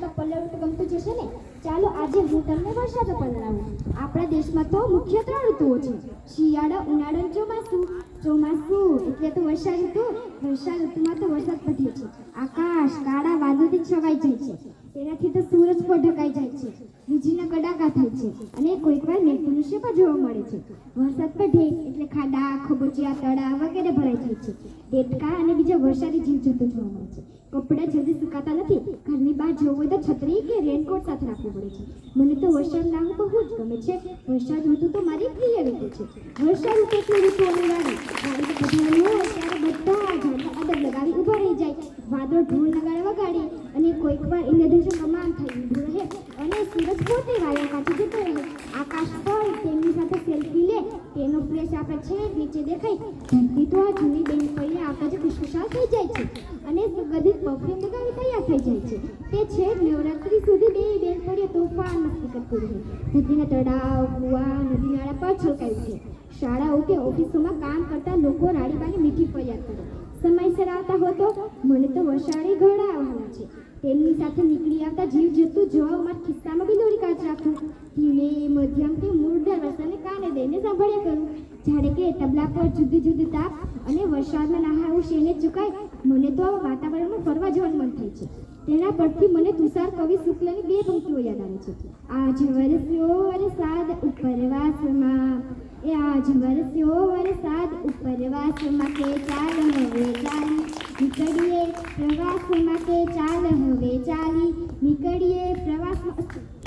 તો પલ્લવ તો ગમતું જશે ને? ચાલો આજે હું તમને વરસાદ પલવડાવું આપણા દેશમાં તો મુખ્ય ત્રણ ઋતુઓ છે. શિયાળો, ઉનાળો ચોમાસું. ચોમાસું એટલે તો વર્ષા ઋતુ. વર્ષા ઋતુમાં તો વરસાદ પડે છે. આકાશ કાળા વાદળથી છવાઈ જાય છે. તેનાથી તો સૂરજ પણ ઢકાઈ જાય છે, વીજળીના કડાકા થાય છે અને કોઈક વાર મેઘમનુષ્ય પણ જોવા મળે છે. વરસાદ પડે એટલે ખાડા, ખબોચિયા તળા વગેરે ભરાઈ જાય છે. દેડકા અને બીજા વરસાદી જીવજંતુ જોવા મળે છે. કપડાં જલ્દી સુકાતા નથી, ઘરની બહાર જવું હોય તો છત્રી કે રેનકોટ સાથે રાખવું પડે છે. મને તો વરસાદ લાવવું બહુ જ ગમે છે. વરસાદ ઋતુ તો મારી પ્રિય ઋતુ છે. વરસાદ ઋતુ એટલે ઋતુઓની વાડી વાડી બધાનું હોય ત્યારે બધા ઝાડના અદબ લગાવી ઊભા રહી જાય. વાદળ ઢોલ લગાડે વગાડે અને કોઈક વાર ઇન્દ્રધનુષ્ય કમાન થઈ ઊભું રહે પોતે કાઢી જતો રહ્યો આકાશ પર તેમની સાથે સેલ્ફી લે, તેનો ફ્લેશ આપણે છેક નીચે દેખાય. ધરતી તો આ જૂની બેન પૈયા આકાશ ખુશખુશાલ થઈ જાય છે અને સુગંધિત પરફ્યુમ લગાવી તૈયાર થઈ જાય છે. તે છે નવરાત્રી સુધી બે બેન પડીએ તોફાન મસ્તી કરતી રહે. નદીના તળાવ, કુવા, નદી નાળા પર છલકાઈ ઉઠે શાળાઓ કે ઓફિસોમાં કામ કરતા લોકો રાડી રાડીબાની મીઠી ફરિયાદ કરે. સમયસર આવતા હો તો મને તો વસાડી ઘણા આવવાના છે. તેમની સાથે નીકળી આવતા જીવ જતું જોવા મારા ખિસ્સામાં બી દોરી કાચ રાખું. ધીમે મધ્યમ કે મૂળદાર વરસાદને કાને દઈને સાંભળ્યા કરું. જ્યારે કે તબલા પર જુદી જુદી તાપ અને વરસાદમાં નહાવું શેને ચુકાય, મને તો આવા વાતાવરણમાં ફરવા જવાનું મન થાય છે. તેના પરથી મને તુષાર કવિ શુક્લની બે પંક્તિઓ યાદ આવે છે. આજ વરસ્યો વરસાદ ઉપરવાસમાં. એ આજ વરસ્યો વરસાદ ઉપરવાસમાં કે ચાલ હવે ચાલી નીકળીએ પ્રવાસમાં કે ચાલ હવે ચાલી નીકળીએ પ્રવાસમાં